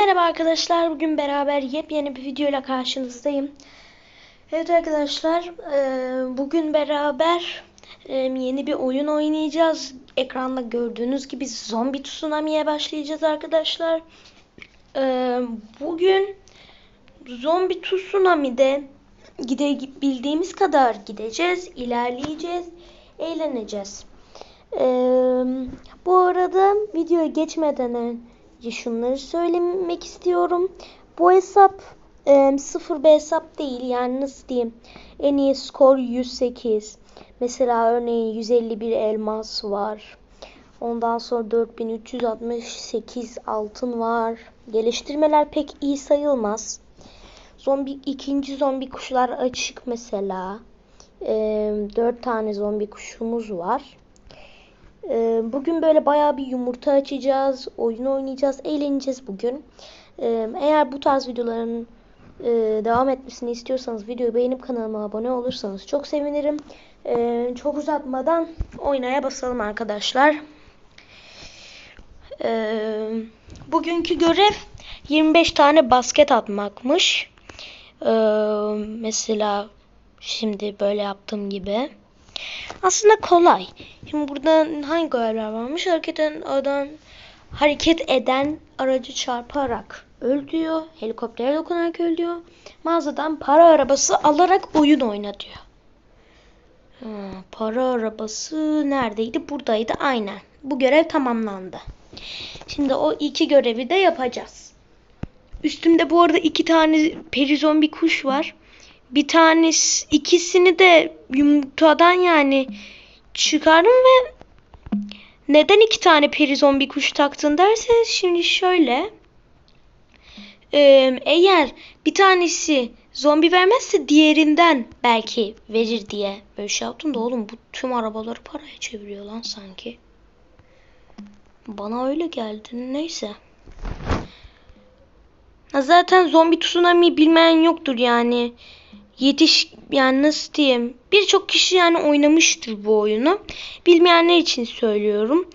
Merhaba arkadaşlar. Bugün beraber yepyeni bir videoyla karşınızdayım. Evet arkadaşlar, e, bugün beraber e, yeni bir oyun oynayacağız. Ekranda gördüğünüz gibi Zombi Tsunami'ye başlayacağız arkadaşlar. E, Bugün Zombi Tsunami'de gidebildiğimiz kadar gideceğiz, ilerleyeceğiz, eğleneceğiz. Bu arada videoya geçmeden önce şunları söylemek istiyorum. Bu hesap e, sıfır bir hesap değil. Yani nasıl diyeyim? En iyi skor 108. Mesela örneğin 151 elmas var. Ondan sonra 4368 altın var. Geliştirmeler pek iyi sayılmaz. Zombi ikinci zombi kuşlar açık mesela. E, 4 tane zombi kuşumuz var. Ee, Bugün böyle bayağı bir yumurta açacağız, oyun oynayacağız, eğleneceğiz bugün. Ee, Eğer bu tarz videoların e, devam etmesini istiyorsanız videoyu beğenip kanalıma abone olursanız çok sevinirim. Ee, Çok uzatmadan oynaya basalım arkadaşlar. Ee, Bugünkü görev 25 tane basket atmakmış. Ee, Mesela şimdi böyle yaptığım gibi. Aslında kolay. Şimdi burada hangi görevler varmış? Hareket eden adam hareket eden aracı çarparak öldürüyor. Helikoptere dokunarak öldürüyor. Mağazadan para arabası alarak oyun oyna diyor. Ha, para arabası neredeydi? Buradaydı. Aynen. Bu görev tamamlandı. Şimdi o iki görevi de yapacağız. Üstümde bu arada iki tane peri zombi kuş var. Bir tanesi ikisini de yumurtadan yani çıkardım ve neden iki tane peri zombi kuş taktın derseniz şimdi şöyle eğer bir tanesi zombi vermezse diğerinden belki verir diye böyle şey yaptım da oğlum bu tüm arabaları paraya çeviriyor lan sanki. Bana öyle geldi. Neyse. Zaten zombi tsunami bilmeyen yoktur yani. Yetiş yani nasıl diyeyim? Birçok kişi yani oynamıştır bu oyunu. Bilmeyenler için söylüyorum.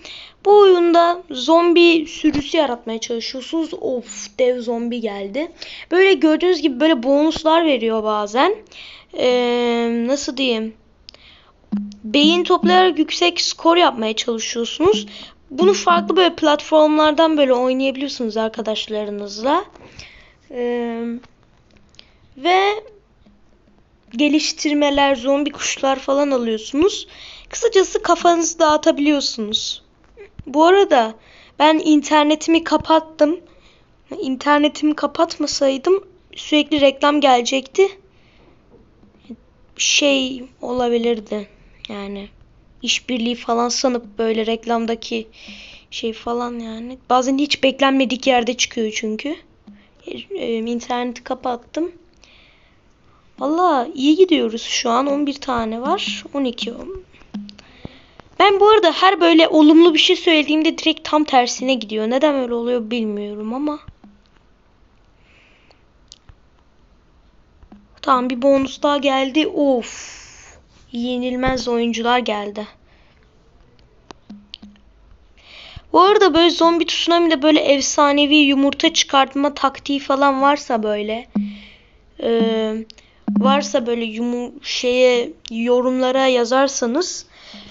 Bu oyunda zombi sürüsü yaratmaya çalışıyorsunuz. Of dev zombi geldi. Böyle gördüğünüz gibi böyle bonuslar veriyor bazen. Ee, nasıl diyeyim? Beyin toplayarak yüksek skor yapmaya çalışıyorsunuz. Bunu farklı böyle platformlardan böyle oynayabiliyorsunuz arkadaşlarınızla. Ee, ve geliştirmeler, zombi kuşlar falan alıyorsunuz. Kısacası kafanızı dağıtabiliyorsunuz. Bu arada ben internetimi kapattım. İnternetimi kapatmasaydım sürekli reklam gelecekti. Şey olabilirdi. Yani işbirliği falan sanıp böyle reklamdaki şey falan yani. Bazen hiç beklenmedik yerde çıkıyor çünkü. Ee, interneti kapattım. Valla iyi gidiyoruz şu an. 11 tane var. 12. Ben bu arada her böyle olumlu bir şey söylediğimde direkt tam tersine gidiyor. Neden öyle oluyor bilmiyorum ama. Tamam bir bonus daha geldi. Of. Yenilmez oyuncular geldi. Bu arada böyle zombi tsunami'de böyle efsanevi yumurta çıkartma taktiği falan varsa böyle. Eee varsa böyle yumu şeye yorumlara yazarsanız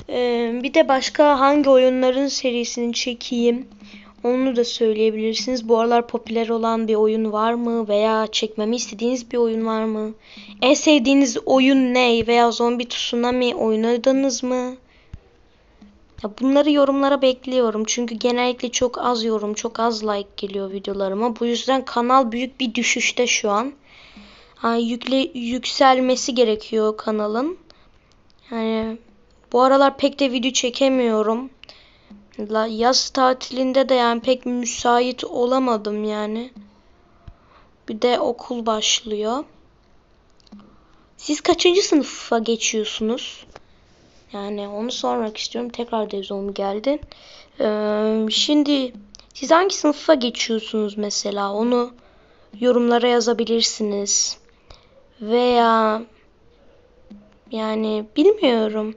e, bir de başka hangi oyunların serisini çekeyim onu da söyleyebilirsiniz. Bu aralar popüler olan bir oyun var mı veya çekmemi istediğiniz bir oyun var mı? En sevdiğiniz oyun ne veya Zombi Tsunami oynadınız mı? Ya bunları yorumlara bekliyorum. Çünkü genellikle çok az yorum, çok az like geliyor videolarıma. Bu yüzden kanal büyük bir düşüşte şu an. Ha, yükle, yükselmesi gerekiyor kanalın. Yani bu aralar pek de video çekemiyorum. Yaz tatilinde de yani pek müsait olamadım yani. Bir de okul başlıyor. Siz kaçıncı sınıfa geçiyorsunuz? Yani onu sormak istiyorum. Tekrar devzom geldi. Ee, şimdi siz hangi sınıfa geçiyorsunuz mesela? Onu yorumlara yazabilirsiniz veya yani bilmiyorum.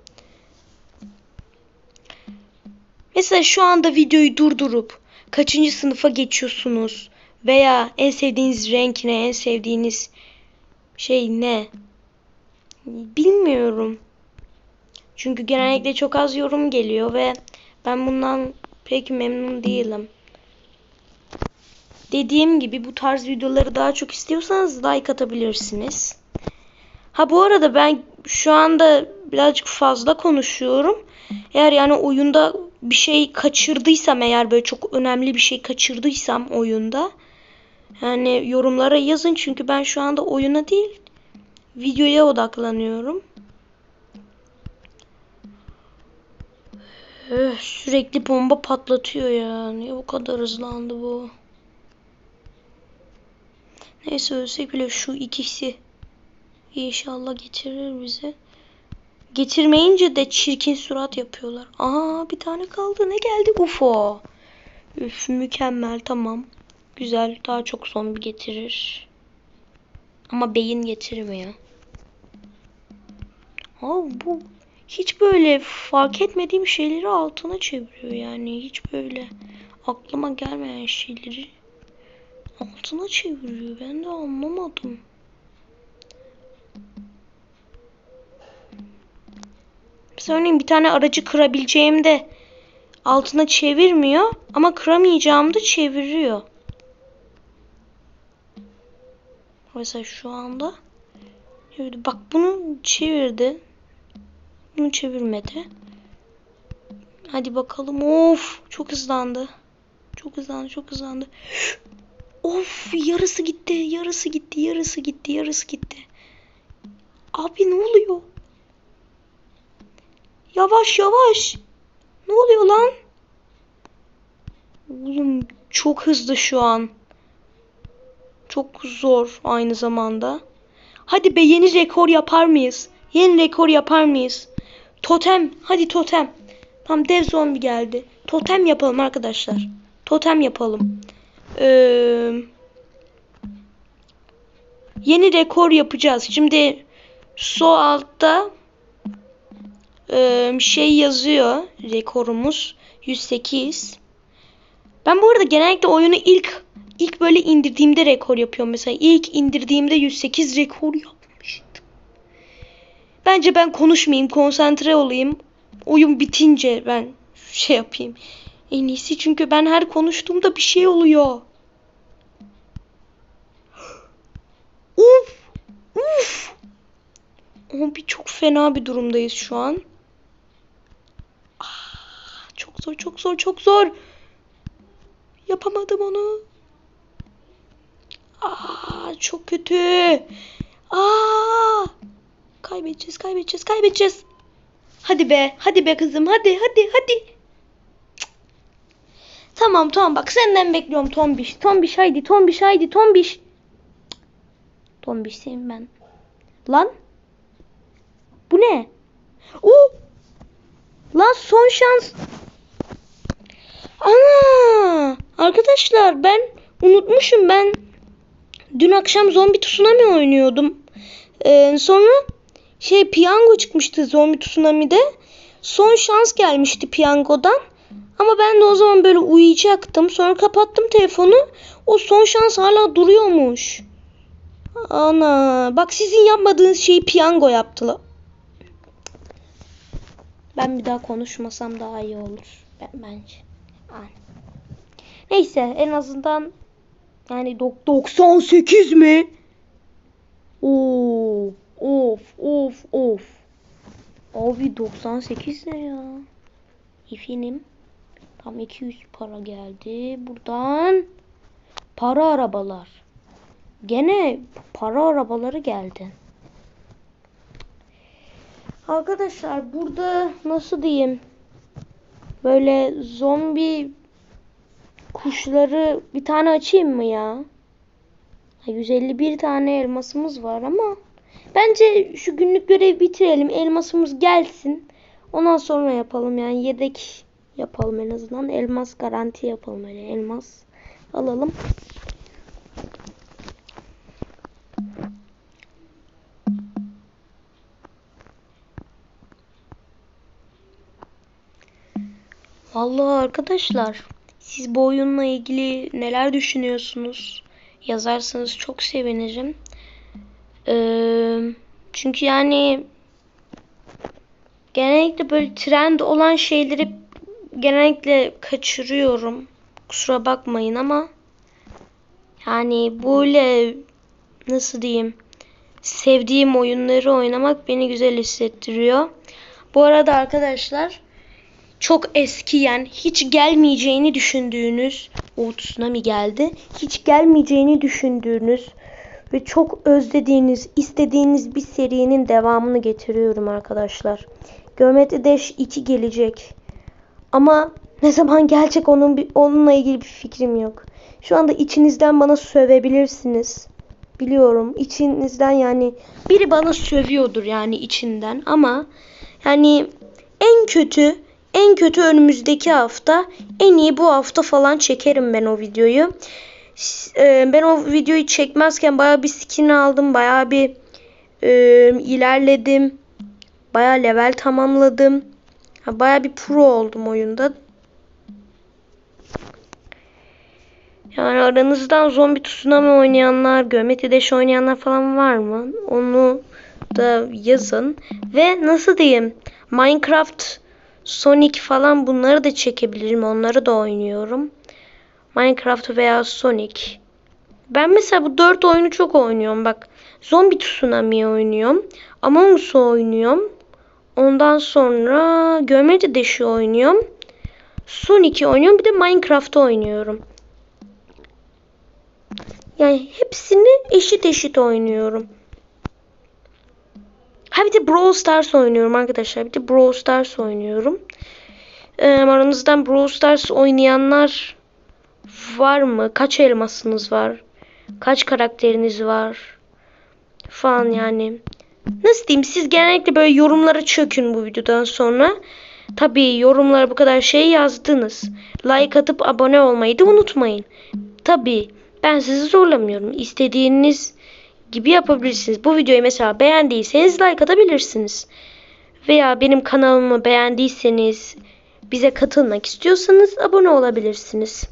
Mesela şu anda videoyu durdurup kaçıncı sınıfa geçiyorsunuz Veya en sevdiğiniz renk ne? En sevdiğiniz şey ne? Bilmiyorum. Çünkü genellikle çok az yorum geliyor ve ben bundan pek memnun değilim. Dediğim gibi bu tarz videoları daha çok istiyorsanız like atabilirsiniz. Ha bu arada ben şu anda birazcık fazla konuşuyorum. Eğer yani oyunda bir şey kaçırdıysam eğer böyle çok önemli bir şey kaçırdıysam oyunda yani yorumlara yazın çünkü ben şu anda oyuna değil videoya odaklanıyorum. Öf, sürekli bomba patlatıyor ya. Niye bu kadar hızlandı bu? Neyse ölsek bile şu ikisi inşallah getirir bizi. Getirmeyince de çirkin surat yapıyorlar. Aa bir tane kaldı. Ne geldi? UFO. Üf mükemmel tamam. Güzel. Daha çok zombi getirir. Ama beyin getirmiyor. Aa bu hiç böyle fark etmediğim şeyleri altına çeviriyor yani. Hiç böyle aklıma gelmeyen şeyleri altına çeviriyor. Ben de anlamadım. Mesela bir tane aracı kırabileceğimde altına çevirmiyor ama kıramayacağımda çeviriyor. Mesela şu anda çevirdi. Bak bunu çevirdi. Bunu çevirmedi. Hadi bakalım. Of çok hızlandı. Çok hızlandı, çok hızlandı. Of yarısı gitti, yarısı gitti, yarısı gitti, yarısı gitti. Abi ne oluyor? Yavaş yavaş. Ne oluyor lan? Oğlum çok hızlı şu an. Çok zor aynı zamanda. Hadi be yeni rekor yapar mıyız? Yeni rekor yapar mıyız? Totem. Hadi totem. Tam dev zombi geldi. Totem yapalım arkadaşlar. Totem yapalım. Ee, yeni rekor yapacağız. Şimdi sol altta e, şey yazıyor. Rekorumuz 108. Ben bu arada genellikle oyunu ilk ilk böyle indirdiğimde rekor yapıyorum. Mesela ilk indirdiğimde 108 rekor yapmıştım. Bence ben konuşmayayım, konsantre olayım. Oyun bitince ben şey yapayım. En iyisi çünkü ben her konuştuğumda bir şey oluyor. Uf! Uf! Ama bir çok fena bir durumdayız şu an. Ah, çok zor, çok zor, çok zor. Yapamadım onu. Aa, çok kötü. Aa! Kaybedeceğiz, kaybedeceğiz, kaybedeceğiz. Hadi be, hadi be kızım, hadi, hadi, hadi. Tamam, tamam bak senden bekliyorum Tombiş. Tombiş haydi, Tombiş haydi, Tombiş. Tombiş senin ben. Lan. Bu ne? Oo! Lan son şans. Ana! Arkadaşlar ben unutmuşum ben dün akşam zombi tsunami oynuyordum. Ee, sonra şey piyango çıkmıştı zombi tsunami'de. Son şans gelmişti piyangodan. Ama ben de o zaman böyle uyuyacaktım. Sonra kapattım telefonu. O son şans hala duruyormuş. Ana bak sizin yapmadığınız şeyi piyango yaptılar. Ben bir daha konuşmasam daha iyi olur. Ben, bence. Yani. Neyse en azından yani dok- 98 mi? Oo, of of of. Abi 98 ne ya? Efendim. Tam 200 para geldi. Buradan para arabalar. Gene para arabaları geldi. Arkadaşlar burada nasıl diyeyim? Böyle zombi kuşları bir tane açayım mı ya? 151 tane elmasımız var ama bence şu günlük görevi bitirelim. Elmasımız gelsin. Ondan sonra yapalım yani yedek yapalım en azından. Elmas garanti yapalım öyle elmas alalım. Vallahi arkadaşlar Siz bu oyunla ilgili neler düşünüyorsunuz? Yazarsanız çok sevinirim. Ee, çünkü yani genellikle böyle trend olan şeyleri genellikle kaçırıyorum. Kusura bakmayın ama yani böyle nasıl diyeyim sevdiğim oyunları oynamak beni güzel hissettiriyor. Bu arada arkadaşlar çok eskiyen, hiç gelmeyeceğini düşündüğünüz, o tsunami geldi. Hiç gelmeyeceğini düşündüğünüz ve çok özlediğiniz, istediğiniz bir serinin devamını getiriyorum arkadaşlar. Geometry Dash 2 gelecek. Ama ne zaman gelecek onun onunla ilgili bir fikrim yok. Şu anda içinizden bana sövebilirsiniz. Biliyorum içinizden yani biri bana sövüyordur yani içinden ama yani en kötü en kötü önümüzdeki hafta en iyi bu hafta falan çekerim ben o videoyu. E, ben o videoyu çekmezken baya bir skin aldım. Baya bir e, ilerledim. Baya level tamamladım. Baya bir pro oldum oyunda. Yani aranızdan zombi tsunami oynayanlar, Geometry Dash oynayanlar falan var mı? Onu da yazın. Ve nasıl diyeyim? Minecraft, Sonic falan bunları da çekebilirim. Onları da oynuyorum. Minecraft veya Sonic. Ben mesela bu dört oyunu çok oynuyorum. Bak Zombie Tsunami oynuyorum. Among Us oynuyorum. Ondan sonra Geometry Dash'i oynuyorum. Sonic'i oynuyorum. Bir de Minecraft oynuyorum. Yani hepsini eşit eşit oynuyorum. Ha bir de Brawl Stars oynuyorum arkadaşlar. Bir de Brawl Stars oynuyorum. Ee, aranızdan Brawl Stars oynayanlar var mı? Kaç elmasınız var? Kaç karakteriniz var? Falan yani. Nasıl diyeyim? Siz genellikle böyle yorumlara çökün bu videodan sonra. Tabii yorumlara bu kadar şey yazdınız. Like atıp abone olmayı da unutmayın. Tabii ben sizi zorlamıyorum. İstediğiniz gibi yapabilirsiniz. Bu videoyu mesela beğendiyseniz like atabilirsiniz. Veya benim kanalımı beğendiyseniz bize katılmak istiyorsanız abone olabilirsiniz.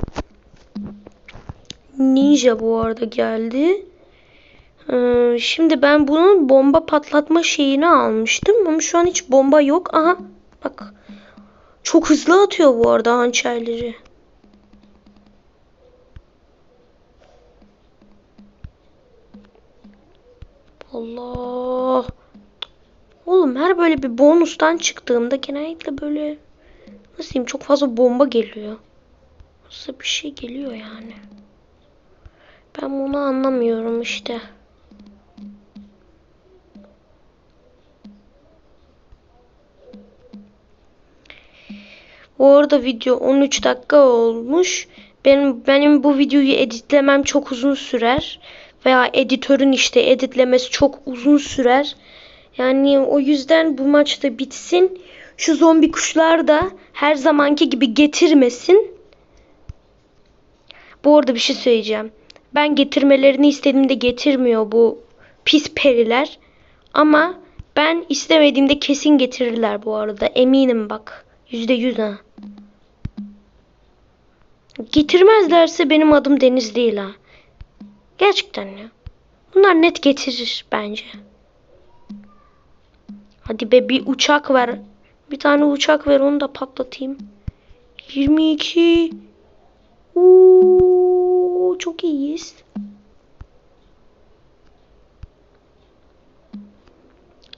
Ninja bu arada geldi. Ee, şimdi ben bunun bomba patlatma şeyini almıştım ama şu an hiç bomba yok. Aha bak. Çok hızlı atıyor bu arada hançerleri. Allah. Oğlum her böyle bir bonustan çıktığımda genellikle böyle nasıl diyeyim çok fazla bomba geliyor. Nasıl bir şey geliyor yani. Ben bunu anlamıyorum işte. Bu arada video 13 dakika olmuş. Benim benim bu videoyu editlemem çok uzun sürer veya editörün işte editlemesi çok uzun sürer. Yani o yüzden bu maçta bitsin. Şu zombi kuşlar da her zamanki gibi getirmesin. Bu arada bir şey söyleyeceğim. Ben getirmelerini istediğimde getirmiyor bu pis periler. Ama ben istemediğimde kesin getirirler bu arada. Eminim bak. Yüzde yüz ha. Getirmezlerse benim adım Deniz değil ha. Gerçekten ya. Bunlar net getirir bence. Hadi be bir uçak ver. Bir tane uçak ver onu da patlatayım. 22. Oo, çok iyiyiz.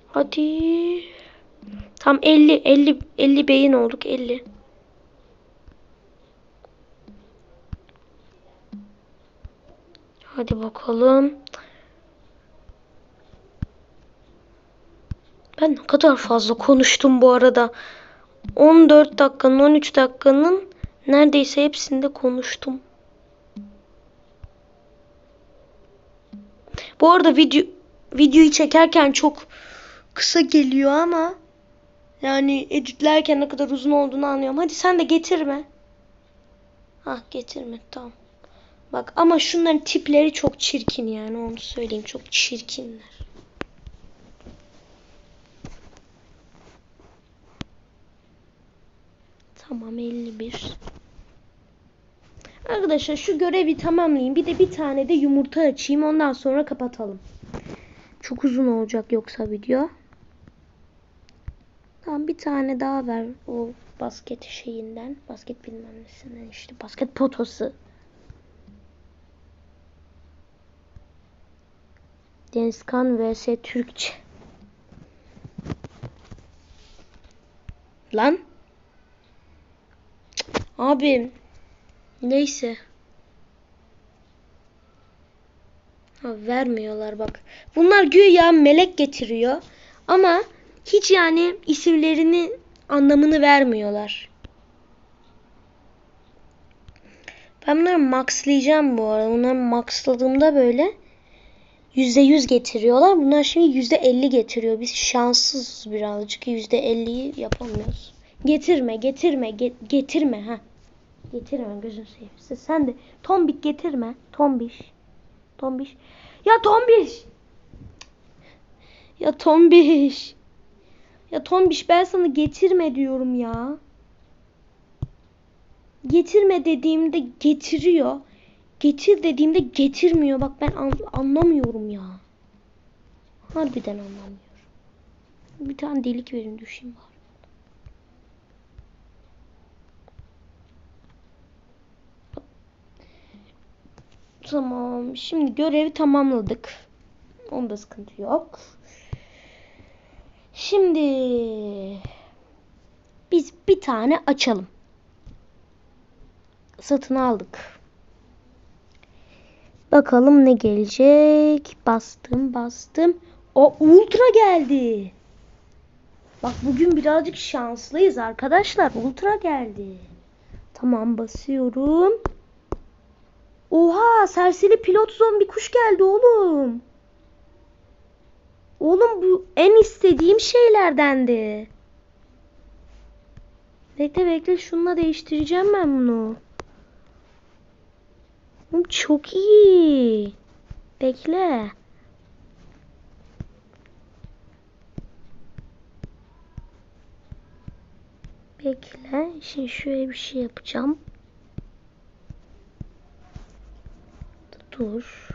Hadi. Tam 50 50 50 beyin olduk 50. Hadi bakalım. Ben ne kadar fazla konuştum bu arada. 14 dakikanın 13 dakikanın neredeyse hepsinde konuştum. Bu arada video videoyu çekerken çok kısa geliyor ama yani editlerken ne kadar uzun olduğunu anlıyorum. Hadi sen de getirme. Ah getirme tamam. Bak ama şunların tipleri çok çirkin yani onu söyleyeyim. Çok çirkinler. Tamam 51. Arkadaşlar şu görevi tamamlayayım. Bir de bir tane de yumurta açayım. Ondan sonra kapatalım. Çok uzun olacak yoksa video. Tamam bir tane daha ver o basket şeyinden. Basket bilmem nesinden işte. Basket potosu. Denizkan vs Türkçe. Lan. Abi. Neyse. Ha, vermiyorlar bak. Bunlar güya melek getiriyor. Ama hiç yani isimlerini anlamını vermiyorlar. Ben bunları maxlayacağım bu arada. Bunları maxladığımda böyle %100 getiriyorlar. Bunlar şimdi %50 getiriyor. Biz şanssız birazcık. %50'yi yapamıyoruz. Getirme, getirme, ge- getirme ha. Getirme gözün seveyim. Sen de tombik getirme. Tombiş. Tombiş. Ya tombiş. Ya tombiş. Ya tombiş ben sana getirme diyorum ya. Getirme dediğimde getiriyor. Getir dediğimde getirmiyor. Bak ben an- anlamıyorum ya. Harbiden anlamıyorum. Bir tane delik verin düşeyim bari. Tamam. Şimdi görevi tamamladık. Onda sıkıntı yok. Şimdi biz bir tane açalım. Satın aldık. Bakalım ne gelecek. Bastım bastım. O ultra geldi. Bak bugün birazcık şanslıyız arkadaşlar. Ultra geldi. Tamam basıyorum. Oha serseri pilot zombi kuş geldi oğlum. Oğlum bu en istediğim şeylerdendi. Bekle bekle şununla değiştireceğim ben bunu. Oğlum çok iyi. Bekle. Bekle. Şimdi şöyle bir şey yapacağım. Dur.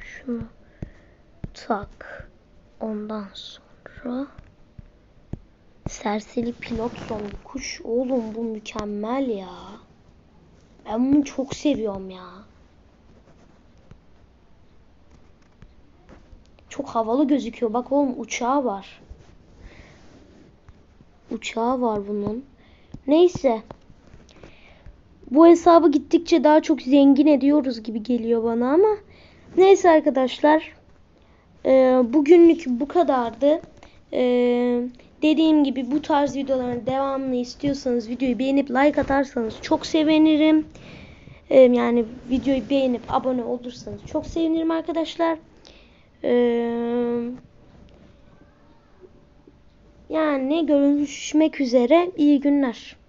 Şunu. Ondan sonra serseri pilot zombi kuş. Oğlum bu mükemmel ya. Ben bunu çok seviyorum ya. Çok havalı gözüküyor. Bak oğlum uçağı var. Uçağı var bunun. Neyse. Bu hesabı gittikçe daha çok zengin ediyoruz gibi geliyor bana ama. Neyse arkadaşlar. Ee, bugünlük bu kadardı. Ee, dediğim gibi bu tarz videoların devamını istiyorsanız videoyu beğenip like atarsanız çok sevinirim. Ee, yani videoyu beğenip abone olursanız çok sevinirim arkadaşlar. Ee, yani görüşmek üzere. İyi günler.